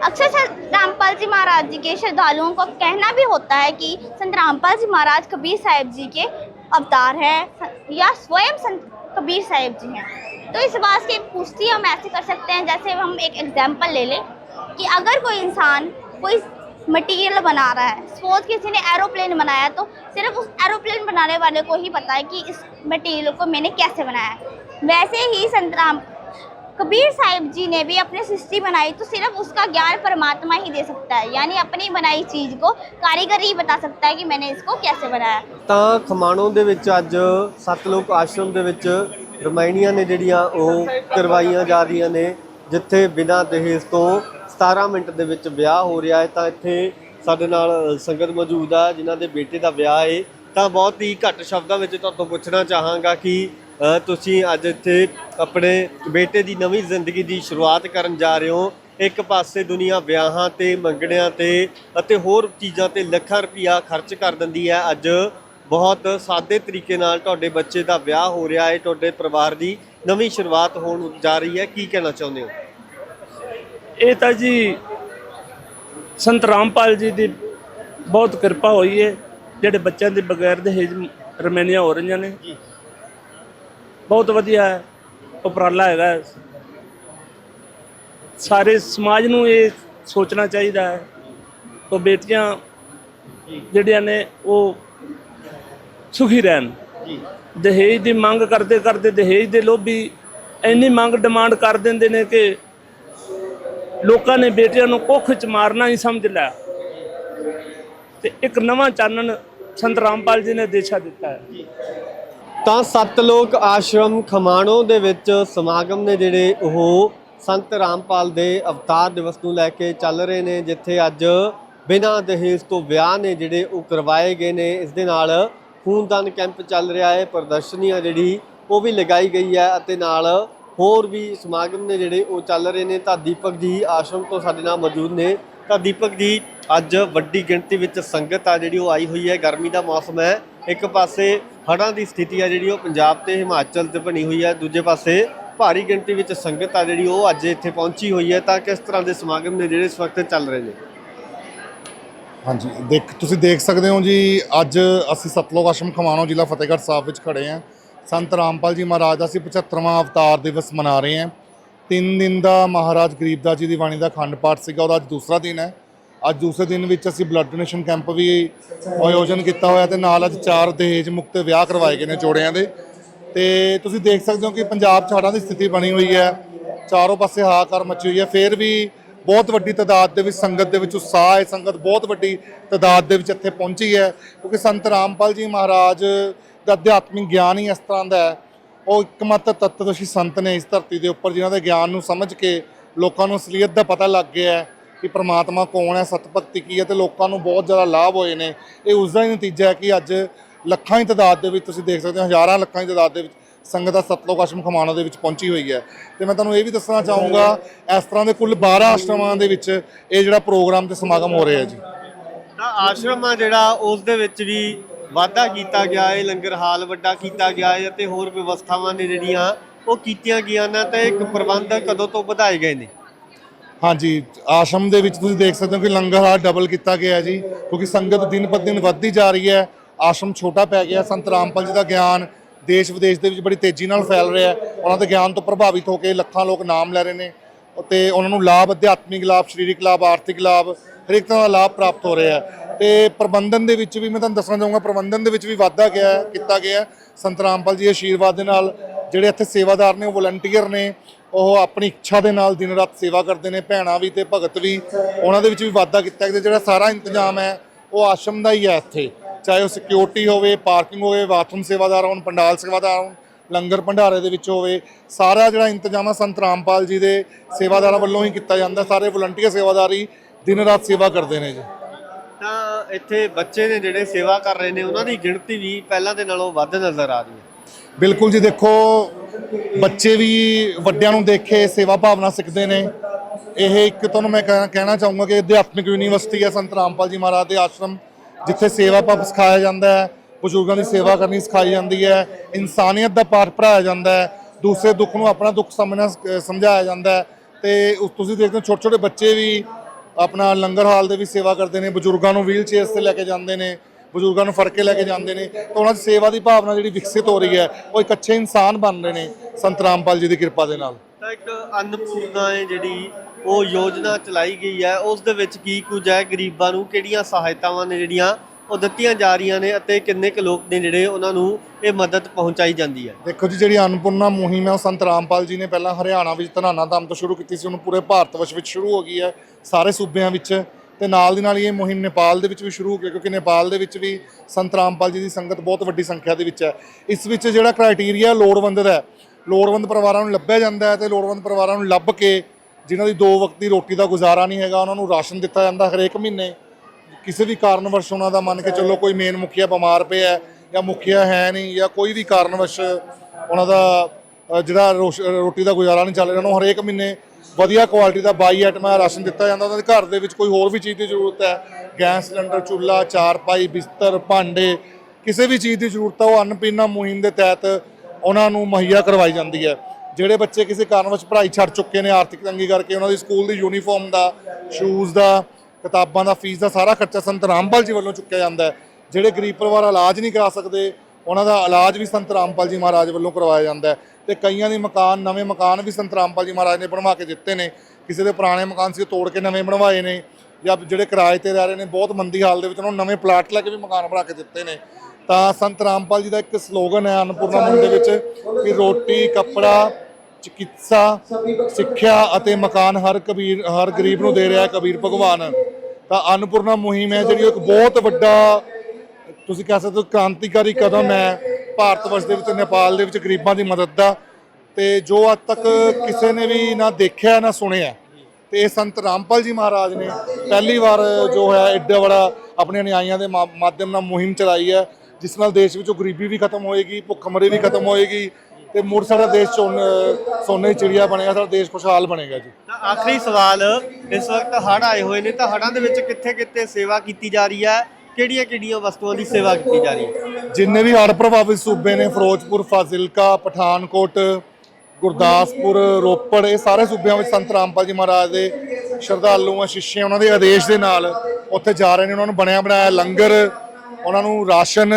अक्सर संत रामपाल जी महाराज जी के श्रद्धालुओं को कहना भी होता है कि संत रामपाल जी महाराज कबीर साहिब जी के अवतार हैं, या स्वयं संत कबीर साहिब जी हैं। तो इस बात की पुष्टि हम ऐसे कर सकते हैं, जैसे हम एक एग्ज़ाम्पल ले लें कि अगर कोई इंसान कोई मटेरियल बना रहा है सपोज़ किसी ने एरोप्लेन बनाया तो सिर्फ़ उस एरोप्लेन बनाने वाले को ही पता है कि इस मटेरियल को मैंने कैसे बनाया है। वैसे ही संत राम कबीर साहिब जी ने भी अपनी सृष्टि बनाई तो सिर्फ उसका ज्ञान परमात्मा ही दे सकता है यानी अपनी बनाई चीज़ को कारीगर ही बता सकता है कि मैंने इसको कैसे बनाया ਤਾਂ ਖਮਾਣੋਂ ਦੇ ਵਿੱਚ ਅੱਜ ਸਤਲੋਕ ਆਸ਼ਰਮ ਦੇ ਵਿੱਚ ਰਮਾਇਣੀਆਂ ਨੇ ਜਿਹੜੀਆਂ ਉਹ ਕਰਵਾਈਆਂ ਜਾ ਰਹੀਆਂ ਨੇ ਜਿੱਥੇ ਬਿਨਾਂ ਦਹੇਜ ਤੋਂ 17 ਮਿੰਟ ਦੇ ਵਿੱਚ ਵਿਆਹ ਹੋ ਰਿਹਾ ਹੈ ਤਾਂ ਇੱਥੇ ਸਾਡੇ ਨਾਲ ਸੰਗਤ ਮੌਜੂਦ ਆ ਜਿਨ੍ਹਾਂ ਦੇ ਬੇਟੇ ਦਾ ਵਿਆਹ ਹੈ ਤਾਂ ਬਹੁਤ ਹੀ ਘੱਟ ਸ਼ਬਦਾਂ ਵਿੱਚ ਤੁਹਾਡੇ ਤੋਂ ਪੁੱਛਣਾ ਚਾਹਾਂਗਾ ਕਿ ਅ, ਤੁਸੀਂ ਅੱਜ ਇੱਥੇ ਆਪਣੇ ਬੇਟੇ ਦੀ ਨਵੀਂ ਜ਼ਿੰਦਗੀ ਦੀ ਸ਼ੁਰੂਆਤ ਕਰਨ ਜਾ ਰਹੇ ਹੋ। ਇੱਕ ਪਾਸੇ ਦੁਨੀਆ ਵਿਆਹਾਂ ਤੇ ਮੰਗਣਿਆਂ ਤੇ ਅਤੇ ਹੋਰ ਚੀਜ਼ਾਂ ਤੇ ਲੱਖਾਂ ਰੁਪਈਆ ਖਰਚ ਕਰ ਦਿੰਦੀ ਹੈ। ਅੱਜ ਬਹੁਤ ਸਾਦੇ ਤਰੀਕੇ ਨਾਲ ਤੁਹਾਡੇ ਬੱਚੇ ਦਾ ਵਿਆਹ ਹੋ ਰਿਹਾ ਹੈ। ਤੁਹਾਡੇ ਪਰਿਵਾਰ ਦੀ ਨਵੀਂ ਸ਼ੁਰੂਆਤ ਹੋਣ ਜਾ ਰਹੀ ਹੈ। ਕੀ ਕਹਿਣਾ ਚਾਹੁੰਦੇ ਹੋ? ਇਹ ਤਾਂ ਜੀ ਸੰਤ ਰਾਮਪਾਲ ਜੀ ਦੀ ਬਹੁਤ ਕਿਰਪਾ ਹੋਈ ਹੈ। ਜਿਹੜੇ ਬੱਚਿਆਂ ਦੇ ਬਗੈਰ ਦਹੇਜ ਰਮੈਨੀਆਂ ਹੋ ਰਹੀਆਂ ਨੇ। ਜੀ। ਬਹੁਤ ਵਧੀਆ ਹੈ ਉਪਰਾਲਾ ਹੈਗਾ। ਸਾਰੇ ਸਮਾਜ ਨੂੰ ਇਹ ਸੋਚਣਾ ਚਾਹੀਦਾ ਹੈ ਕਿ ਬੇਟੀਆਂ ਜਿਹੜੀਆਂ ਨੇ ਉਹ ਸੁਖੀ ਰਹਿਣ। ਦਹੇਜ ਦੀ ਮੰਗ ਕਰਦੇ ਕਰਦੇ ਦਹੇਜ ਦੇ ਲੋਭੀ ਇੰਨੀ ਮੰਗ ਡਿਮਾਂਡ ਕਰ ਦਿੰਦੇ ਨੇ ਕਿ ਲੋਕਾਂ ਨੇ ਬੇਟਿਆਂ ਨੂੰ ਕੁੱਖ ਚ ਮਾਰਨਾ ਹੀ ਸਮਝ ਲਿਆ। ਤੇ ਇੱਕ ਨਵਾਂ ਚਾਨਣ ਸੰਤ ਰਾਮਪਾਲ ਜੀ ਨੇ ਦੇਸ਼ਾ ਦਿੱਤਾ ਹੈ। ਤਾਂ ਸੱਤ ਲੋਕ ਆਸ਼ਰਮ ਖਮਾਣੋ ਦੇ ਵਿੱਚ ਸਮਾਗਮ ਨੇ ਜਿਹੜੇ ਉਹ ਸੰਤ ਰਾਮਪਾਲ ਦੇ ਅਵਤਾਰ ਦਿਵਸ ਨੂੰ ਲੈ ਕੇ ਚੱਲ ਰਹੇ ਨੇ, ਜਿੱਥੇ ਅੱਜ ਬਿਨਾਂ ਦਹੇਜ ਤੋਂ ਵਿਆਹ ਨੇ ਜਿਹੜੇ ਉਹ ਕਰਵਾਏ ਗਏ ਨੇ। ਇਸ ਦੇ ਨਾਲ ਖੂਨਦਾਨ ਕੈਂਪ ਚੱਲ ਰਿਹਾ ਹੈ, ਪ੍ਰਦਰਸ਼ਨੀਆਂ ਜਿਹੜੀ ਉਹ ਵੀ ਲਗਾਈ ਗਈ ਹੈ ਅਤੇ ਨਾਲ ਹੋਰ ਵੀ ਸਮਾਗਮ ਨੇ ਜਿਹੜੇ ਉਹ ਚੱਲ ਰਹੇ ਨੇ। ਤਾਂ ਦੀਪਕ ਜੀ ਆਸ਼ਰਮ ਤੋਂ ਸਾਡੇ ਨਾਲ ਮੌਜੂਦ ਨੇ। ਤਾਂ ਦੀਪਕ ਜੀ, ਅੱਜ ਵੱਡੀ ਗਿਣਤੀ ਵਿੱਚ ਸੰਗਤ ਆ ਜਿਹੜੀ ਉਹ ਆਈ ਹੋਈ ਹੈ। ਗਰਮੀ ਦਾ ਮੌਸਮ ਹੈ। ਇੱਕ ਪਾਸੇ ਹੜ੍ਹਾਂ ਦੀ ਸਥਿਤੀ ਆ ਜਿਹੜੀ, ਉਹ ਪੰਜਾਬ ਤੇ ਹਿਮਾਚਲ ਤੇ ਬਣੀ ਹੋਈ ਹੈ ਦੂਜੇ ਪਾਸੇ ਭਾਰੀ ਗਿਣਤੀ ਵਿੱਚ ਸੰਗਤ ਆ ਜਿਹੜੀ, ਉਹ ਅੱਜ ਇੱਥੇ ਪਹੁੰਚੀ ਹੋਈ ਹੈ। ਤਾਂ ਕਿਸ ਤਰ੍ਹਾਂ ਦੇ ਸਮਾਗਮ ਨੇ ਜਿਹੜੇ ਇਸ ਵਕਤ ਚੱਲ ਰਹੇ ਨੇ? ਹਾਂਜੀ, ਦੇਖ, ਤੁਸੀਂ ਦੇਖ ਸਕਦੇ ਹੋ ਜੀ, ਅੱਜ ਅਸੀਂ ਸਤਲੋਕ ਆਸ਼ਰਮ ਖਮਾਣੋ ਜ਼ਿਲ੍ਹਾ ਫਤਿਹਗੜ੍ਹ ਸਾਹਿਬ ਵਿੱਚ ਖੜੇ ਹਾਂ। ਸੰਤ ਰਾਮਪਾਲ ਜੀ ਮਹਾਰਾਜ ਦਾ ਅਸੀਂ 75ਵਾਂ ਅਵਤਾਰ ਦਿਵਸ ਮਨਾ ਰਹੇ ਹਾਂ। ਤਿੰਨ ਦਿਨ ਦਾ ਮਹਾਰਾਜ ਗਰੀਬਦਾਸ ਜੀ ਦੀ ਬਾਣੀ ਦਾ ਅਖੰਡ ਪਾਠ ਸੀਗਾ, ਉਹਦਾ ਅੱਜ ਦੂਸਰਾ ਦਿਨ ਹੈ। ਅੱਜ ਦੂਸਰੇ ਦਿਨ ਵਿੱਚ ਅਸੀਂ ਬਲੱਡ ਡੋਨੇਸ਼ਨ ਕੈਂਪ ਵੀ ਆਯੋਜਨ ਕੀਤਾ ਹੋਇਆ ਤੇ ਨਾਲ ਅੱਜ ਚਾਰ ਦਹੇਜ ਮੁਕਤ ਵਿਆਹ ਕਰਵਾਏ ਗਏ ਨੇ ਜੋੜਿਆਂ ਦੇ। ਤੇ ਤੁਸੀਂ ਦੇਖ ਸਕਦੇ ਹੋ ਕਿ ਪੰਜਾਬ 'ਚ ਹੜ੍ਹਾਂ ਦੀ ਸਥਿਤੀ ਬਣੀ ਹੋਈ ਹੈ। ਚਾਰੋਂ ਪਾਸੇ ਹਾਕਾਰ ਮੱਚੀ ਹੋਈ ਹੈ। ਫਿਰ ਵੀ ਬਹੁਤ ਵੱਡੀ ਤਾਦਾਦ ਦੇ ਵਿੱਚ ਸੰਗਤ ਦੇ ਵਿੱਚ ਉਤਸ਼ਾਹ ਹੈ। ਸੰਗਤ ਬਹੁਤ ਵੱਡੀ ਤਾਦਾਦ ਦੇ ਵਿੱਚ ਇੱਥੇ ਪਹੁੰਚੀ ਹੈ। ਕਿਉਂਕਿ ਸੰਤ ਰਾਮਪਾਲ ਜੀ ਮਹਾਰਾਜ ਦਾ ਅਧਿਆਤਮਿਕ ਗਿਆਨ ਹੀ ਇਸ ਤਰ੍ਹਾਂ ਦਾ ਹੈ। ਉਹ ਇੱਕਮਤ ਤਤਵਦਰਸ਼ੀ ਸੰਤ ਨੇ ਇਸ ਧਰਤੀ ਦੇ ਉੱਪਰ ਜਿਨ੍ਹਾਂ ਦੇ ਗਿਆਨ ਨੂੰ ਸਮਝ ਕੇ ਲੋਕਾਂ ਨੂੰ ਅਸਲੀਅਤ ਦਾ ਪਤਾ ਲੱਗ ਗਿਆ ਹੈ। ਕਿ ਪ੍ਰਮਾਤਮਾ ਕੌਣ ਹੈ, ਸਤ ਭਗਤੀ ਕੀ ਹੈ ਤੇ ਲੋਕਾਂ ਨੂੰ ਬਹੁਤ ਜ਼ਿਆਦਾ ਲਾਭ ਹੋਏ ਨੇ। ਇਹ ਉਸ ਦਾ ਹੀ ਨਤੀਜਾ ਹੈ ਕਿ ਅੱਜ ਲੱਖਾਂ ਦੀ ਤਾਦਾਦ ਦੇ ਵਿੱਚ ਤੁਸੀਂ ਦੇਖ ਸਕਦੇ ਹੋ, ਹਜ਼ਾਰਾਂ ਲੱਖਾਂ ਦੀ ਤਾਦਾਦ ਦੇ ਵਿੱਚ ਸੰਗਤ ਦਾ ਸਤਲੋਕ ਆਸ਼ਰਮ ਖਮਾਣੋ ਦੇ ਵਿੱਚ ਪਹੁੰਚੀ ਹੋਈ ਹੈ। ਤੇ ਮੈਂ ਤੁਹਾਨੂੰ ਇਹ ਵੀ ਦੱਸਣਾ ਚਾਹੂੰਗਾ, ਇਸ ਤਰ੍ਹਾਂ ਦੇ ਕੁੱਲ 12 ਆਸ਼ਰਮਾਂ ਦੇ ਵਿੱਚ ਇਹ ਜਿਹੜਾ ਪ੍ਰੋਗਰਾਮ ਤੇ ਸਮਾਗਮ ਹੋ ਰਿਹਾ ਜੀ। ਤਾਂ ਆਸ਼ਰਮ ਆ ਜਿਹੜਾ, ਉਸ ਦੇ ਵਿੱਚ ਵੀ ਵਾਧਾ ਕੀਤਾ ਗਿਆ ਹੈ, ਲੰਗਰ ਹਾਲ ਵੱਡਾ ਕੀਤਾ ਗਿਆ ਹੈ ਅਤੇ ਹੋਰ ਵਿਵਸਥਾਵਾਂ ਨੇ ਜਿਹੜੀਆਂ ਉਹ ਕੀਤੀਆਂ ਗਈਆਂ ਨੇ ਤੇ ਇੱਕ ਪ੍ਰਬੰਧ ਕਦੋਂ ਤੋਂ ਵਧਾਏ ਗਏ ਨੇ? ਹਾਂਜੀ, ਆਸ਼ਰਮ ਦੇ ਵਿੱਚ ਤੁਸੀਂ ਦੇਖ ਸਕਦੇ ਹੋ ਕਿ ਲੰਗਰ ਹਾਲ ਡਬਲ ਕੀਤਾ ਗਿਆ ਜੀ, ਕਿਉਂਕਿ ਸੰਗਤ ਦਿਨ ਪਰ ਦਿਨ ਵੱਧਦੀ ਜਾ ਰਹੀ ਹੈ, ਆਸ਼ਰਮ ਛੋਟਾ ਪੈ ਗਿਆ, ਸੰਤ ਰਾਮਪਾਲ ਜੀ ਦਾ ਗਿਆਨ ਦੇਸ਼ ਵਿਦੇਸ਼ ਦੇ ਵਿੱਚ ਬੜੀ ਤੇਜ਼ੀ ਨਾਲ ਫੈਲ ਰਿਹਾ ਹੈ, ਉਹਨਾਂ ਦੇ ਗਿਆਨ ਤੋਂ ਪ੍ਰਭਾਵਿਤ ਹੋ ਕੇ ਲੱਖਾਂ ਲੋਕ ਨਾਮ ਲੈ ਰਹੇ ਨੇ, ਤੇ ਉਹਨਾਂ ਨੂੰ ਲਾਭ, ਅਧਿਆਤਮਿਕ ਲਾਭ, ਸਰੀਰਕ ਲਾਭ, ਆਰਥਿਕ ਲਾਭ, ਹਰੇਕ ਤਰ੍ਹਾਂ ਦਾ ਲਾਭ ਪ੍ਰਾਪਤ ਹੋ ਰਿਹਾ ਹੈ, ਤੇ ਪ੍ਰਬੰਧਨ ਦੇ ਵਿੱਚ ਵੀ ਮੈਂ ਤੁਹਾਨੂੰ ਦੱਸਣਾ ਚਾਹੂੰਗਾ, ਪ੍ਰਬੰਧਨ ਦੇ ਵਿੱਚ ਵੀ ਵਾਧਾ ਗਿਆ, ਕੀਤਾ ਗਿਆ ਸੰਤ ਰਾਮਪਾਲ ਜੀ ਦੇ ਆਸ਼ੀਰਵਾਦ ਦੇ ਨਾਲ, ਜਿਹੜੇ ਇੱਥੇ ਸੇਵਾਦਾਰ ਨੇ, ਉਹ ਵਲੰਟੀਅਰ ਨੇ ਉਹ ਆਪਣੀ ਇੱਛਾ ਦੇ ਨਾਲ ਦਿਨ ਰਾਤ ਸੇਵਾ ਕਰਦੇ ਨੇ ਭੈਣਾਂ ਵੀ ਤੇ ਭਗਤ ਵੀ। ਉਹਨਾਂ ਦੇ ਵਿੱਚ ਵੀ ਵਾਧਾ ਕੀਤਾ ਤੇ ਜਿਹੜਾ ਸਾਰਾ ਇੰਤਜ਼ਾਮ ਹੈ ਉਹ ਆਸ਼ਰਮ ਦਾ ਹੀ ਹੈ ਇੱਥੇ। ਚਾਹੇ ਉਹ ਸਿਕਿਉਰਿਟੀ ਹੋਵੇ ਪਾਰਕਿੰਗ ਹੋਵੇ ਬਾਥਰੂਮ ਸੇਵਾਦਾਰ ਹੋਣ ਪੰਡਾਲ ਸੇਵਾਦਾਰ ਹੋਣ ਲੰਗਰ ਭੰਡਾਰੇ ਦੇ ਵਿੱਚ ਹੋਵੇ ਸਾਰਾ ਜਿਹੜਾ ਇੰਤਜ਼ਾਮ ਹੈ ਸੰਤ ਰਾਮਪਾਲ ਜੀ ਦੇ ਸੇਵਾਦਾਰਾਂ ਵੱਲੋਂ ਹੀ ਕੀਤਾ ਜਾਂਦਾ। ਸਾਰੇ ਵਲੰਟੀਅਰ ਸੇਵਾਦਾਰੀ ਦਿਨ ਰਾਤ ਸੇਵਾ ਕਰਦੇ ਨੇ ਜੀ। ਤਾਂ ਇੱਥੇ ਬੱਚੇ ਨੇ ਜਿਹੜੇ ਸੇਵਾ ਕਰ ਰਹੇ ਨੇ ਉਹਨਾਂ ਦੀ ਗਿਣਤੀ ਵੀ ਪਹਿਲਾਂ ਦੇ ਨਾਲੋਂ ਵੱਧ ਨਜ਼ਰ ਆ ਰਹੀ ਹੈ। ਬਿਲਕੁਲ ਜੀ ਦੇਖੋ ਬੱਚੇ ਵੀ ਵੱਡਿਆਂ ਨੂੰ ਦੇਖ ਕੇ ਸੇਵਾ ਭਾਵਨਾ ਸਿੱਖਦੇ ਨੇ। ਇਹ ਇੱਕ ਤੁਹਾਨੂੰ ਮੈਂ ਕਹਿਣਾ- ਕਹਿਣਾ ਚਾਹੂੰਗਾ ਕਿ ਅਧਿਆਤਮਿਕ ਯੂਨੀਵਰਸਿਟੀ ਹੈ ਸੰਤ ਰਾਮਪਾਲ ਜੀ ਮਹਾਰਾਜ ਦੇ ਆਸ਼ਰਮ, ਜਿੱਥੇ ਸੇਵਾ ਭਾਵ ਸਿਖਾਇਆ ਜਾਂਦਾ ਹੈ। ਬਜ਼ੁਰਗਾਂ ਦੀ ਸੇਵਾ ਕਰਨੀ ਸਿਖਾਈ ਜਾਂਦੀ ਹੈ। ਇਨਸਾਨੀਅਤ ਦਾ ਪਾਠ ਪੜਾਇਆ ਜਾਂਦਾ ਹੈ। ਦੂਸਰੇ ਦੁੱਖ ਨੂੰ ਆਪਣਾ ਦੁੱਖ ਸਮਝਣਾ ਸਮਝਾਇਆ ਜਾਂਦਾ ਹੈ। ਤੇ ਉਸ, ਤੁਸੀਂ ਦੇਖਦੇ ਹੋ ਛੋਟੇ ਛੋਟੇ ਬੱਚੇ ਵੀ ਆਪਣਾ ਲੰਗਰ ਹਾਲ ਦੇ ਵੀ ਸੇਵਾ ਕਰਦੇ ਨੇ। ਬਜ਼ੁਰਗਾਂ ਨੂੰ ਵੀਲ ਚੇਅਰਸ ਤੇ ਲੈ ਕੇ ਜਾਂਦੇ ਨੇ। ਬਜ਼ੁਰਗਾਂ ਨੂੰ ਫੜ ਕੇ ਲੈ ਕੇ ਜਾਂਦੇ ਨੇ ਤਾਂ ਉਹਨਾਂ ਦੀ ਸੇਵਾ ਦੀ ਭਾਵਨਾ ਜਿਹੜੀ ਵਿਕਸਿਤ ਹੋ ਰਹੀ ਹੈ ਉਹ ਇੱਕ ਅੱਛੇ ਇਨਸਾਨ ਬਣ ਰਹੇ ਨੇ ਸੰਤ ਰਾਮਪਾਲ ਜੀ ਦੀ ਕਿਰਪਾ ਦੇ ਨਾਲ। ਤਾਂ ਇੱਕ ਅੰਨਪੂਰਨਾ ਹੈ ਜਿਹੜੀ ਉਹ ਯੋਜਨਾ ਚਲਾਈ ਗਈ ਹੈ ਉਸ ਦੇ ਵਿੱਚ ਕੀ ਕੁਝ ਹੈ? ਗਰੀਬਾਂ ਨੂੰ ਕਿਹੜੀਆਂ ਸਹਾਇਤਾਵਾਂ ਨੇ ਜਿਹੜੀਆਂ ਉਹ ਦਿੱਤੀਆਂ ਜਾ ਰਹੀਆਂ ਨੇ ਅਤੇ ਕਿੰਨੇ ਕੁ ਲੋਕ ਨੇ ਜਿਹੜੇ ਉਹਨਾਂ ਨੂੰ ਇਹ ਮਦਦ ਪਹੁੰਚਾਈ ਜਾਂਦੀ ਹੈ? ਦੇਖੋ ਜੀ ਜਿਹੜੀ ਅਨਪੂਰਨਾ ਮੁਹਿੰਮ ਹੈ ਉਹ ਸੰਤ ਰਾਮਪਾਲ ਜੀ ਨੇ ਪਹਿਲਾਂ ਹਰਿਆਣਾ ਵਿੱਚ ਧਨਾਨਾ ਧਾਮ ਤੋਂ ਸ਼ੁਰੂ ਕੀਤੀ ਸੀ ਹੁਣ ਪੂਰੇ ਭਾਰਤ ਵਿੱਚ ਸ਼ੁਰੂ ਹੋ ਗਈ ਹੈ ਸਾਰੇ ਸੂਬਿਆਂ ਵਿੱਚ। ਤੇ ਨਾਲ ਦੀ ਨਾਲ ਹੀ ਇਹ ਮੁਹਿੰਮ ਨੇਪਾਲ ਦੇ ਵਿੱਚ ਵੀ ਸ਼ੁਰੂ ਹੋ ਗਈ ਕਿਉਂਕਿ ਨੇਪਾਲ ਦੇ ਵਿੱਚ ਵੀ ਸੰਤ ਰਾਮਪਾਲ ਜੀ ਦੀ ਸੰਗਤ ਬਹੁਤ ਵੱਡੀ ਸੰਖਿਆ ਦੇ ਵਿੱਚ ਹੈ। ਇਸ ਵਿੱਚ ਜਿਹੜਾ ਕ੍ਰਾਈਟੇਰੀਆ ਲੋੜਵੰਦ ਦਾ ਲੋੜਵੰਦ ਪਰਿਵਾਰਾਂ ਨੂੰ ਲੱਭਿਆ ਜਾਂਦਾ ਹੈ ਤੇ ਲੋੜਵੰਦ ਪਰਿਵਾਰਾਂ ਨੂੰ ਲੱਭ ਕੇ ਜਿਨ੍ਹਾਂ ਦੀ ਦੋ ਵਕਤ ਦੀ ਰੋਟੀ ਦਾ ਗੁਜ਼ਾਰਾ ਨਹੀਂ ਹੈਗਾ, ਉਹਨਾਂ ਨੂੰ ਰਾਸ਼ਨ ਦਿੱਤਾ ਜਾਂਦਾ ਹਰੇਕ ਮਹੀਨੇ। ਕਿਸੇ ਵੀ ਕਾਰਨਵਸ਼ ਉਹਨਾਂ ਦਾ ਮੰਨ ਕੇ ਚੱਲੋ ਕੋਈ ਮੇਨ ਮੁਖੀਆ ਬਿਮਾਰ ਪਿਆ ਜਾਂ ਮੁਖੀਆ ਹੈ ਨਹੀਂ ਜਾਂ ਕੋਈ ਵੀ ਕਾਰਨਵਸ਼ ਉਹਨਾਂ ਦਾ ਜਿਹੜਾ ਰੋਸ਼- ਰੋਟੀ ਦਾ ਗੁਜ਼ਾਰਾ ਨਹੀਂ ਚੱਲ ਰਿਹਾ, ਉਹਨਾਂ ਨੂੰ ਹਰੇਕ ਮਹੀਨੇ ਵਧੀਆ ਕੁਆਲਿਟੀ ਦਾ ਬਾਈ ਆਈਟਮਾਂ ਰਾਸ਼ਨ ਦਿੱਤਾ ਜਾਂਦਾ, ਉਹਨਾਂ ਦੇ ਘਰ ਦੇ ਵਿੱਚ ਕੋਈ ਹੋਰ ਵੀ ਚੀਜ਼ ਦੀ ਜ਼ਰੂਰਤ ਹੈ। ਗੈਸ ਸਿਲੰਡਰ, ਚੁੱਲ੍ਹਾ ਚਾਰਪਾਈ ਬਿਸਤਰ, ਭਾਂਡੇ, ਕਿਸੇ ਵੀ ਚੀਜ਼ ਦੀ ਜ਼ਰੂਰਤ ਹੈ ਉਹ ਅੰਨਪੀਨਾ ਮੁਹਿੰਮ ਦੇ ਤਹਿਤ ਉਹਨਾਂ ਨੂੰ ਮੁਹੱਈਆ ਕਰਵਾਈ ਜਾਂਦੀ ਹੈ। ਜਿਹੜੇ ਬੱਚੇ ਕਿਸੇ ਕਾਰਨ ਵਿੱਚ ਪੜ੍ਹਾਈ ਛੱਡ ਚੁੱਕੇ ਨੇ, ਆਰਥਿਕ ਤੰਗੀ ਕਰਕੇ, ਉਹਨਾਂ ਦੀ ਸਕੂਲ ਦੀ ਯੂਨੀਫਾਰਮ ਦਾ ਸ਼ੂਜ਼ ਦਾ, ਕਿਤਾਬਾਂ ਦਾ ਫੀਸ ਦਾ ਸਾਰਾ ਖਰਚਾ ਸੰਤ ਰਾਮਪਾਲ ਜੀ ਵੱਲੋਂ ਚੁੱਕਿਆ ਜਾਂਦਾ ਹੈ। ਜਿਹੜੇ ਗਰੀਬ ਪਰਿਵਾਰ ਇਲਾਜ ਨਹੀਂ ਕਰਾ ਸਕਦੇ ਉਹਨਾਂ ਦਾ ਇਲਾਜ ਵੀ ਸੰਤ ਰਾਮਪਾਲ ਜੀ ਮਹਾਰਾਜ ਵੱਲੋਂ ਕਰਵਾਇਆ ਜਾਂਦਾ ਹੈ ਤੇ ਕਈਆਂ ਦੇ ਮਕਾਨ, ਨਵੇਂ ਮਕਾਨ ਵੀ ਸੰਤ ਰਾਮਪਾਲ ਜੀ ਮਹਾਰਾਜ ਨੇ ਬਣਵਾ ਕੇ ਦਿੱਤੇ ਨੇ। ਕਿਸੇ ਦੇ ਪੁਰਾਣੇ ਮਕਾਨ ਸੀ ਉਹ ਤੋੜ ਕੇ ਨਵੇਂ ਬਣਵਾਏ ਨੇ ਜਾਂ ਜਿਹੜੇ ਕਿਰਾਏ ਤੇ ਰਹਿ ਰਹੇ ਨੇ, ਬਹੁਤ ਮੰਦੀ ਹਾਲ ਦੇ ਵਿੱਚ ਉਹਨਾਂ ਨੂੰ ਨਵੇਂ ਪਲਾਟ ਲੈ ਕੇ ਵੀ ਮਕਾਨ ਬਣਾ ਕੇ ਦਿੱਤੇ ਨੇ। ਤਾਂ ਸੰਤ ਰਾਮਪਾਲ ਜੀ ਦਾ ਇੱਕ ਸਲੋਗਨ ਹੈ ਅਨਪੂਰਨਾ ਮੁਹਿੰਮ ਦੇ ਵਿੱਚ ਕਿ ਰੋਟੀ, ਕੱਪੜਾ, ਚਿਕਿਤਸਾ, ਸਿੱਖਿਆ ਅਤੇ ਮਕਾਨ ਹਰ ਕਬੀਰ, ਹਰ ਗਰੀਬ ਨੂੰ ਦੇ ਰਿਹਾ ਹੈ ਕਬੀਰ ਭਗਵਾਨ। ਤਾਂ ਅਨਪੂਰਨਾ ਮੁਹਿੰਮ ਹੈ ਜਿਹੜੀ ਇੱਕ ਬਹੁਤ ਵੱਡਾ ਤੁਸੀਂ ਕਹਿ ਸਕਦੇ ਹੋ ਕ੍ਰਾਂਤੀਕਾਰੀ ਕਦਮ ਹੈ ਭਾਰਤ ਵਰਸ਼ ਦੇ ਵਿੱਚ, ਨੇਪਾਲ ਦੇ ਵਿੱਚ ਗਰੀਬਾਂ ਦੀ ਮਦਦ ਦਾ ਤੇ ਜੋ ਅੱਜ ਤੱਕ ਕਿਸੇ ਨੇ ਵੀ ਨਾ ਦੇਖਿਆ, ਨਾ ਸੁਣਿਆ, ਤੇ ਇਹ ਸੰਤ ਰਾਮਪਾਲ ਜੀ ਮਹਾਰਾਜ ਨੇ ਪਹਿਲੀ ਵਾਰ ਜੋ ਹੈ ਐਡਾ ਬੜਾ ਆਪਣੇ ਅਨਿਆਈਆਂ ਦੇ ਮਾ- ਮਾਧਿਅਮ ਨਾਲ ਮੁਹਿੰਮ ਚਲਾਈ ਹੈ, ਜਿਸ ਨਾਲ ਦੇਸ਼ ਵਿੱਚੋਂ ਗਰੀਬੀ ਵੀ ਖਤਮ ਹੋਏਗੀ ਭੁੱਖਮਰੀ ਵੀ ਖਤਮ ਹੋਏਗੀ ਤੇ ਮੁੜ ਸਾਡਾ ਦੇਸ਼ ਸੋਨ ਸੋਨੇ ਚਿੜੀਆ ਬਣੇਗਾ, ਸਾਡਾ ਦੇਸ਼ ਖੁਸ਼ਹਾਲ ਬਣੇਗਾ ਜੀ। ਤਾਂ ਆਖਰੀ ਸਵਾਲ, ਇਸ ਵਕਤ ਹੜ੍ਹ ਆਏ ਹੋਏ ਨੇ, ਤਾਂ ਹੜ੍ਹਾਂ ਦੇ ਵਿੱਚ ਕਿੱਥੇ ਕਿੱਥੇ ਸੇਵਾ ਕੀਤੀ ਜਾ ਰਹੀ ਹੈ? ਕਿਹੜੀਆਂ ਕਿਹੜੀਆਂ ਵਸਤੂਆਂ ਦੀ ਸੇਵਾ ਕੀਤੀ ਜਾ ਰਹੀ ਹੈ? ਜਿੰਨੇ ਵੀ ਹੜ੍ਹ ਪ੍ਰਭਾਵਿਤ ਸੂਬੇ ਨੇ, ਫਿਰੋਜ਼ਪੁਰ, ਫਾਜ਼ਿਲਕਾ, ਪਠਾਨਕੋਟ, ਗੁਰਦਾਸਪੁਰ, ਰੋਪੜ, ਇਹ ਸਾਰੇ ਸੂਬਿਆਂ ਵਿੱਚ ਸੰਤ ਰਾਮਪਾਲ ਜੀ ਮਹਾਰਾਜ ਦੇ ਸ਼ਰਧਾਲੂਆਂ ਆ ਉਹਨਾਂ ਦੇ ਆਦੇਸ਼ ਦੇ ਨਾਲ ਉੱਥੇ ਜਾ ਰਹੇ ਨੇ, ਉਹਨਾਂ ਨੂੰ ਬਣਿਆ ਬਣਾਇਆ ਲੰਗਰ, ਉਹਨਾਂ ਨੂੰ ਰਾਸ਼ਨ,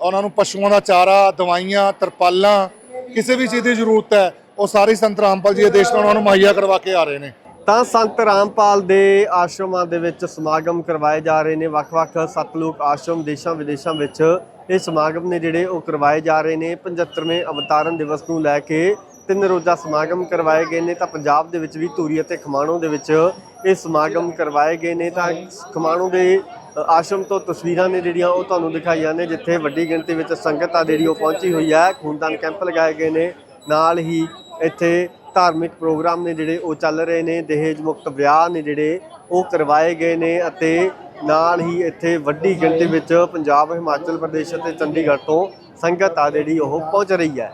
ਉਹਨਾਂ ਨੂੰ ਪਸ਼ੂਆਂ ਦਾ ਚਾਰਾ, ਦਵਾਈਆਂ, ਤਰਪਾਲਾਂ, ਕਿਸੇ ਵੀ ਚੀਜ਼ ਦੀ ਜ਼ਰੂਰਤ ਹੈ, ਉਹ ਸਾਰੀ ਸੰਤ ਰਾਮਪਾਲ ਜੀ ਦੇ ਆਦੇਸ਼ ਨਾਲ ਉਹਨਾਂ ਨੂੰ ਮੁਹੱਈਆ ਕਰਵਾ ਕੇ ਆ ਰਹੇ ਨੇ। ਤਾਂ ਸੰਤ ਰਾਮਪਾਲ ਦੇ ਆਸ਼ਰਮਾਂ ਦੇ ਵਿੱਚ ਸਮਾਗਮ ਕਰਵਾਏ ਜਾ ਰਹੇ ਨੇ। ਵੱਖ-ਵੱਖ ਸਤਲੁਕ ਆਸ਼ਰਮ ਦੇਸ਼ਾਂ ਵਿਦੇਸ਼ਾਂ ਵਿੱਚ ਇਹ ਸਮਾਗਮ ਨੇ ਜਿਹੜੇ ਉਹ ਕਰਵਾਏ ਜਾ ਰਹੇ ਨੇ। 75ਵੇਂ ਅਵਤਾਰਨ ਦਿਵਸ ਨੂੰ ਲੈ ਕੇ ਤਿੰਨ ਰੋਜ਼ਾ ਸਮਾਗਮ ਕਰਵਾਏ ਗਏ ਨੇ। ਤਾਂ ਪੰਜਾਬ ਦੇ ਵਿੱਚ ਵੀ ਧੂਰੀ ਅਤੇ ਖਮਾਣੋ ਦੇ ਵਿੱਚ ਇਹ ਸਮਾਗਮ ਕਰਵਾਏ ਗਏ ਨੇ। ਤਾਂ ਖਮਾਣੋ ਦੇ ਆਸ਼ਰਮ ਤੋਂ ਤਸਵੀਰਾਂ ਨੇ ਜਿਹੜੀਆਂ ਉਹ ਤੁਹਾਨੂੰ ਦਿਖਾਈਆਂ ਨੇ, ਜਿੱਥੇ ਵੱਡੀ ਗਿਣਤੀ ਵਿੱਚ ਸੰਗਤ ਆ ਜਿਹੜੀ ਉਹ ਪਹੁੰਚੀ ਹੋਈ ਹੈ। ਖੂਨਦਾਨ ਕੈਂਪ ਲਗਾਏ ਗਏ ਨੇ। ਨਾਲ ਹੀ ਇੱਥੇ ਧਾਰਮਿਕ ਪ੍ਰੋਗਰਾਮ ਨੇ ਜਿਹੜੇ ਉਹ ਚੱਲ ਰਹੇ ਨੇ, ਦਹੇਜ ਮੁਕਤ ਵਿਆਹ ਨੇ ਜਿਹੜੇ ਉਹ ਕਰਵਾਏ ਗਏ ਨੇ ਅਤੇ ਨਾਲ ਹੀ ਇੱਥੇ ਵੱਡੀ ਗਿਣਤੀ ਵਿੱਚ ਪੰਜਾਬ, ਹਿਮਾਚਲ ਪ੍ਰਦੇਸ਼ ਅਤੇ ਚੰਡੀਗੜ੍ਹ ਤੋਂ ਸੰਗਤ ਆ ਜਿਹੜੀ ਉਹ ਪਹੁੰਚ ਰਹੀ ਹੈ।